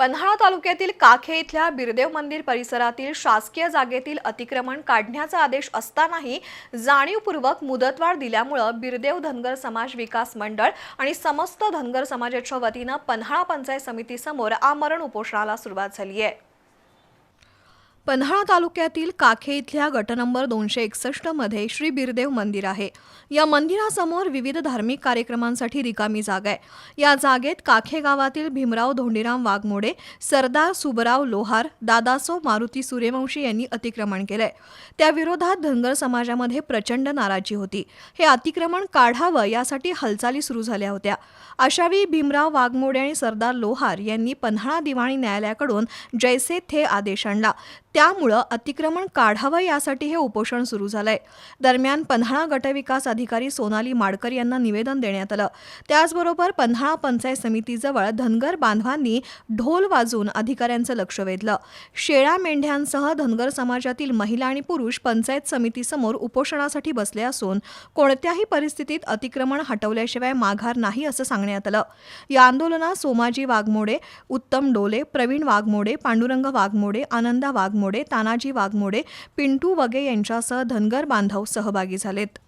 पन्हाळा तालुक्यातील काखे इथल्या बिरदेव मंदिर परिसरातील शासकीय जागेतील अतिक्रमण काढण्याचा आदेश असतानाही जाणीवपूर्वक मुदतवाढ दिल्यामुळं बिरदेव धनगर समाज विकास मंडळ आणि समस्त धनगर समाजाच्या वतीनं पन्हाळा पंचायत समितीसमोर आमरण उपोषणाला सुरुवात झाली आहे. पन्हाळा तालुक्यातील काखे इथल्या गट नंबर दोनशे एकसष्टमध्ये श्री बिरदेव मंदिर आहे. या मंदिरासमोर विविध धार्मिक कार्यक्रमांसाठी रिकामी जागा आहे. या जागेत काखे गावातील भीमराव धोंडीराम वाघमोडे सरदार सुबराव लोहार दादासो मारुती सूर्यवंशी यांनी अतिक्रमण केलंय. त्याविरोधात धनगर समाजामध्ये प्रचंड नाराजी होती. हे अतिक्रमण काढावं यासाठी हालचाली सुरू झाल्या होत्या. अशावेळी भीमराव वाघमोडे आणि सरदार लोहार यांनी पन्हाळा दिवाणी न्यायालयाकडून जैसे थे आदेश आणला. त्यामुळं अतिक्रमण काढावं यासाठी हे उपोषण सुरू झालंय. दरम्यान पन्हाळा गटविकास अधिकारी सोनाली माडकर यांना निवेदन देण्यात आलं. त्याचबरोबर पन्हाळा पंचायत समितीजवळ धनगर बांधवांनी ढोल वाजवून अधिकाऱ्यांचं लक्ष वेधलं. शेळ्या मेंढ्यांसह धनगर समाजातील महिला आणि पुरुष पंचायत समितीसमोर उपोषणासाठी बसले असून कोणत्याही परिस्थितीत अतिक्रमण हटवल्याशिवाय माघार नाही असं सांगण्यात आलं. या आंदोलनात सोमाजी वाघमोडे उत्तम डोले प्रवीण वाघमोडे पांडुरंग वाघमोडे आनंदा वाघमोडे वाघमोडे तानाजी वाघमोडे पिंटू वगे यांच्यासह धनगर बांधव सहभागी झालेत.